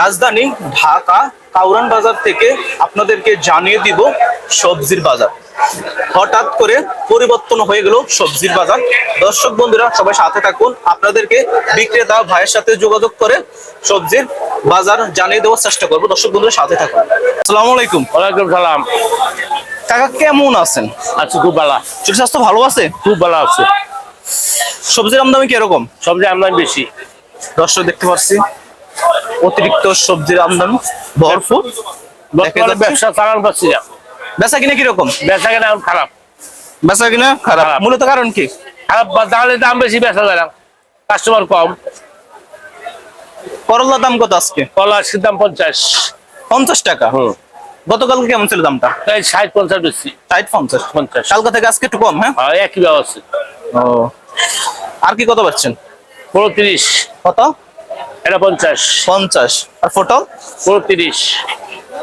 রাজধানী ঢাকা কাউরান বাজার থেকে আপনাদেরকে জানিয়ে দিব সবজির বাজার। হঠাৎ করে পরিবর্তন হয়ে গেল সবজির বাজার। দর্শক বন্ধুরা সবাই সাথে থাকুন। আপনাদেরকে বিক্রেতা ভাইয়ের সাথে যোগাযোগ করে সবজির বাজার জানিয়ে দেওয়ার চেষ্টা করব। দর্শক বন্ধুরা সাথে থাকুন। আসসালামু আলাইকুম। ওয়ালাইকুম সালাম। কাকা কেমন আছেন? আচ্ছা খুব ভালো। শরীর স্বাস্থ্য ভালো আছে? খুব ভালো আছে। সবজির আমদানি কীরকম? সবজি আমদানি বেশি। দর্শক দেখতে পাচ্ছি। অতিরিক্ত সবজির আমদানি ভরপুর। ব্যবসা চালান পাচ্ছি না বেচা কিনা কীরকম? বেচা কেনা খারাপ। বেচা কিনা খারাপ। মূলত কারণ কি? খারাপ তাহলে দাম বেশি বেচা যায় না কাস্টমার কম। করলার দাম কত আজকে? কলা আজকের দাম পঞ্চাশ। পঞ্চাশ টাকা? গতকালকে কেমন ছিল দামটা? ষাট পঞ্চাশ বেশি। ষাট পঞ্চাশ। পঞ্চাশ। কালকা থেকে আজকে একটু কম হ্যাঁ? হ্যাঁ, একই ব্যবস্থা। ও। আর কি কত পাচ্ছেন? পনেরো তিরিশ কত? এটা পঞ্চাশ। পঞ্চাশ। আর ফোটল তিরিশ।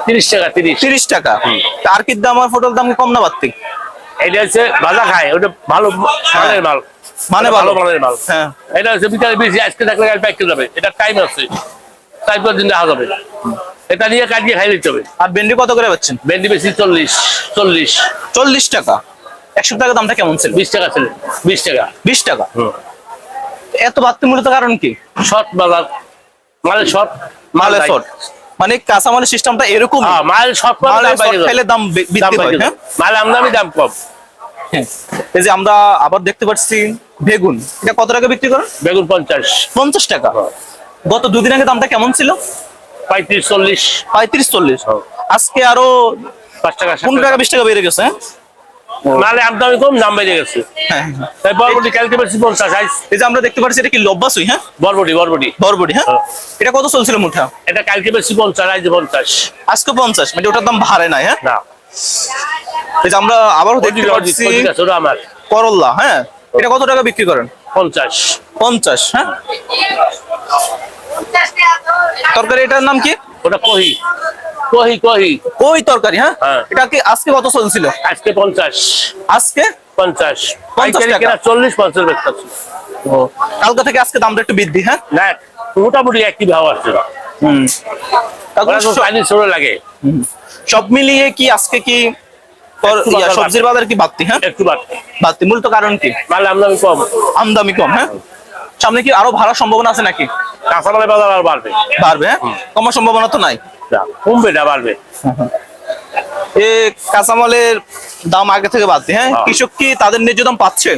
তিরিশ টাকা তিরিশ। তিরিশ টাকা। তা আর কি দাম আর ফোটল দাম কম না বাড়তি? এটা হচ্ছে ভাজা খায় ওটা ভালো মানের মাল। মানে ভালো। মানের মাল। হ্যাঁ। এটা হচ্ছে বিকালে বেশি আজকে থাকলে কাল প্যাক যাবে। এটা টাইম আছে। তারপর দিন দেখা যাবে এটা নিয়ে কাটিয়ে খাই দিতে হবে। আর ভেন্ডি কত করে পাচ্ছেন? ভেন্ডি বেশি চল্লিশ চল্লিশ। চল্লিশ টাকা। একশো টাকা দামটা কেমন ছিল? বিশ টাকা ছিল। বিশ টাকা। বিশ টাকা। এত বাড়তি মূলত কারণ কি? শর্ট বাজার। মালের শর্ট মালে শর্ট মানে কাঁচামালের সিস্টেমটা এরকম হ্যাঁ মাল শর্ট মালে খাইলে দাম বৃদ্ধি হয় হ্যাঁ? মাল আমদানি দাম কম। হ্যাঁ। এই যে আমরা আবার দেখতে পাচ্ছি বেগুন। এটা কত টাকা বিক্রি করেন? বেগুন পঞ্চাশ। পঞ্চাশ টাকা। গত দুদিন আগে দামটা কেমন ছিল? পঁয়ত্রিশ চল্লিশ। পঁয়ত্রিশ চল্লিশ। হ্যাঁ। আজকে আরও পাঁচ টাকা পনেরো টাকা। টাকা বিশ টাকা বেড়ে গেছে হ্যাঁ? মালে আমদানি কম দাম বেড়ে গেছে। হ্যাঁ তাই বরবটি কালকে বেশি পঞ্চাশ এই যে আমরা দেখতে পাচ্ছি এটা কি লব্বা সুই হ্যাঁ? বরবটি বরবটি। বরবটি হ্যাঁ? হ্যাঁ। এটা কত চলছিল মুঠা এটা কালকে বেশি পঞ্চাশ আইস পঞ্চাশ। আজকে পঞ্চাশ মানে ওটার দাম ভারে নাই হ্যাঁ? না। এই যে আমরা আবারও দেখতে পাচ্ছি অধিক আছে ওটা আমার। করল্লা হ্যাঁ? এটা কত টাকা বিক্রি করেন? পঞ্চাশ। পঞ্চাশ হ্যাঁ? তরকারি এটার নাম কি? ওটা কহি। কহি কহি। ওই তরকারি হ্যাঁ? হ্যাঁ। এটা কি আজকে কত চলছিল আজকে পঞ্চাশ। আজকে? পঞ্চাশ। পঞ্চাশ পাইকারি টাকা। কেনা চল্লিশ পঞ্চাশ বেচতেছে কালকা থেকে আজকে দামটা একটু বৃদ্ধি হ্যাঁ? না মোটামুটি একই ভাব আসছে হুম। লাগে। সব মিলিয়ে কি আজকে কি সবজির বাজার কি বাড়তি হ্যাঁ? একটু বাড়তে। বাড়তি। মূলত কারণ কি? মাল আমদানি কম। আমদামি কম হ্যাঁ? সামনে কি আরও ভাড়ার সম্ভাবনা আছে নাকি? কাঁচামালের বাজার আর বাড়বে। বাড়বে হ্যাঁ? কমার সম্ভাবনা তো নাই। না, কমবে না বাড়বে? এ কাঁচামালের দাম আগে থেকে বাড়তি হ্যাঁ? হ্যাঁ। কৃষক কি তাদের ন্যায্য দাম পাচ্ছে?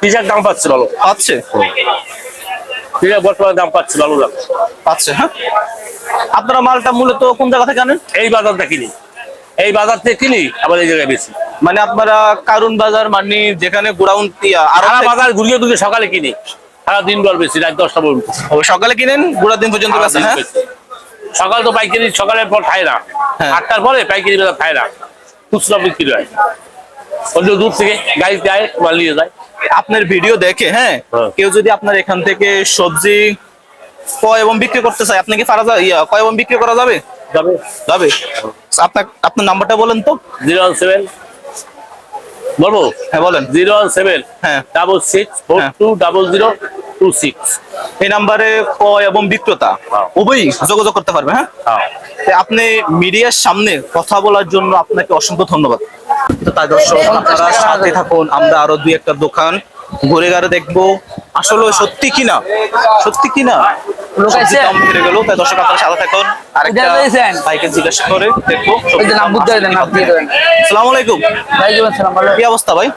পিসার দাম পাচ্ছে ভালো পাচ্ছে। পিসার বর্তমানে দাম পাচ্ছে ভালো দাম পাচ্ছে হ্যাঁ? আপনারা মালটা মূলত কোন জায়গা থেকে আনেন? এই বাজারটা কিনি। এই বাজার থেকে কিনি আবার এই জায়গায় বেশি মানে আপনারা কারুন বাজার মানে যেখানে গোডাউন আরও বাজার ঘুরিয়ে ঘুরিয়ে সকালে কিনি। সারা দিন বল বেশি রাত দশটা পর্যন্ত। সকালে কিনেন গোড়া দিন পর্যন্ত হ্যাঁ। সকাল তো পাইকারি সকালের পর খায় না। হ্যাঁ। আটটার পরে পাইকারি বাজার খায় না। খুচরা বিক্রি হয়। অন্য দূর থেকে মাল নিয়ে যায়। আপনার ভিডিও দেখে হ্যাঁ? হ্যাঁ। কেউ যদি আপনার এখান থেকে সবজি ক্রয় এবং বিক্রি করতে চায় আপনি কি পারা যায় ইয়া এবং বিক্রি করা যাবে? যাবে। যাবে? আপনার আপনার নাম্বারটা বলেন তো। Zero one seven. বলব? হ্যাঁ বলেন। Zero one seven. হ্যাঁ। ডাবল সিক্স ফোর হ্যাঁ। Two double zero. Two six এই নাম্বারে ক্রয় এবং বিক্রেতা হ্যাঁ। উভয়ই যোগাযোগ করতে পারবে হ্যাঁ? আপনি মিডিয়ার সামনে কথা বলার জন্য আপনাকে অসংখ্য ধন্যবাদ। তো তাই দর্শক আপনারা সাথে থাকুন আমরা আরও দুই একটা দোকান ঘুরে ঘুরে দেখব। আসলে সত্যি কিনা? সত্যি কিনা? দাম বেড়ে গেল তাই দর্শক আপনারা সাথে থাকুন। আরেকটা ভাইকে জিজ্ঞাসা করে দেখব আলাইকুম। ভালো কি অবস্থা ভাই?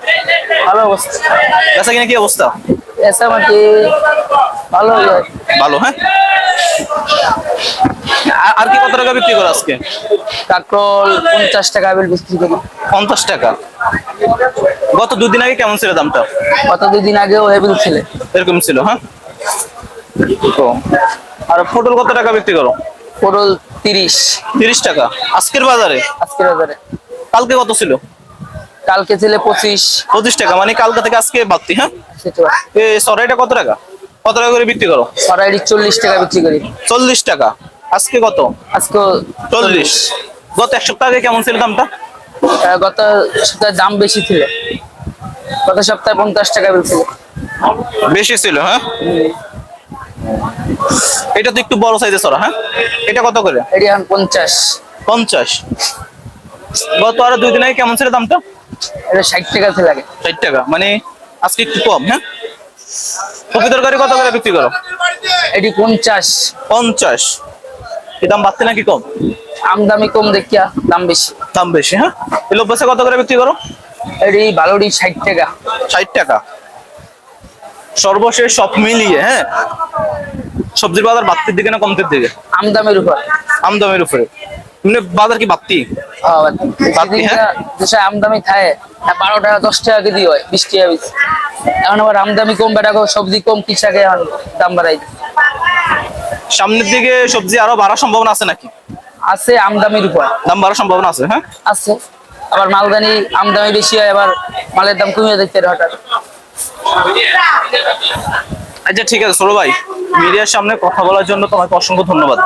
ভালো অবস্থা। বেচা কিনা কি অবস্থা? এসে মানে ভালো ভালো হ্যাঁ? আর- কি কত টাকা বিক্রি করো আজকে? কাকরোল পঞ্চাশ টাকা বেল বিক্রি করি। পঞ্চাশ টাকা। গত দুদিন আগে কেমন ছিল দামটা? গত দুই দিন আগেও হেবিল ছিল। এরকম ছিল হ্যাঁ? তো, আর পটল কত টাকা বিক্রি করো? পটল তিরিশ। তিরিশ টাকা। আজকের বাজারে? আজকের বাজারে। কালকে কত ছিল? কালকে ছিল পঁচিশ। পঁচিশ টাকা মানে কালকে থেকে আজকে বাড়তি হ্যাঁ? এ সরাইটা কত টাকা? কত টাকা করে বিক্রি করো? সরাইডি চল্লিশ টাকা বিক্রি করি। চল্লিশ টাকা। আজকে কত? আজকে চল্লিশ। গত এক সপ্তাহ আগে কেমন ছিল দামটা? গত সপ্তাহে দাম বেশি ছিল। গত সপ্তাহে পঞ্চাশ টাকা বিক্রি। বেশি ছিল হ্যাঁ? এটা তো একটু বড় সাইজের সরা হ্যাঁ? এটা কত করে? এটি এখন পঞ্চাশ। পঞ্চাশ। গত আরও দুই দিন আগে কেমন ছিল দামটা? এটা ষাট টাকা ছিল আগে ষাট টাকা। মানে আজকে একটু কম হ্যাঁ? কপি তরকারি কত করে বিক্রি করো? এটি পঞ্চাশ। পঞ্চাশ। কি দাম বাড়তে নাকি কম? আমদামি কম দেখিয়া দাম বেশি। দাম বেশি হ্যাঁ? এলো পাশে কত করে বিক্রি করো? এটি ভালোটি ষাট টাকা। ষাট টাকা। সর্বশেষ সব মিলিয়ে হ্যাঁ? সবজির বাজার বাড়তির দিকে না কমতির দিকে? আমদামের উপর। আমদামের উপরে। মানে বাজার কি বাড়তি? হ্যাঁ? দেশে আমদামি থাকে হ্যাঁ, বারো টাকা দশ টাকা কেজি হয় বিশ টাকা বেশি। এখন আবার আমদামি কম বেটা সবজি কম কৃষকে এখন দাম বাড়াই সামনের দিকে সবজি আরও বাড়ার সম্ভাবনা আছে নাকি? আছে আমদামির উপর। দাম বাড়ার সম্ভাবনা আছে হ্যাঁ? আছে। আবার মালদানি আমদামি বেশি হয় আবার মালের দাম কমিয়ে দিচ্ছে হঠাৎ। আচ্ছা ঠিক আছে সরো ভাই মিডিয়ার সামনে কথা বলার জন্য তোমাকে অসংখ্য ধন্যবাদ।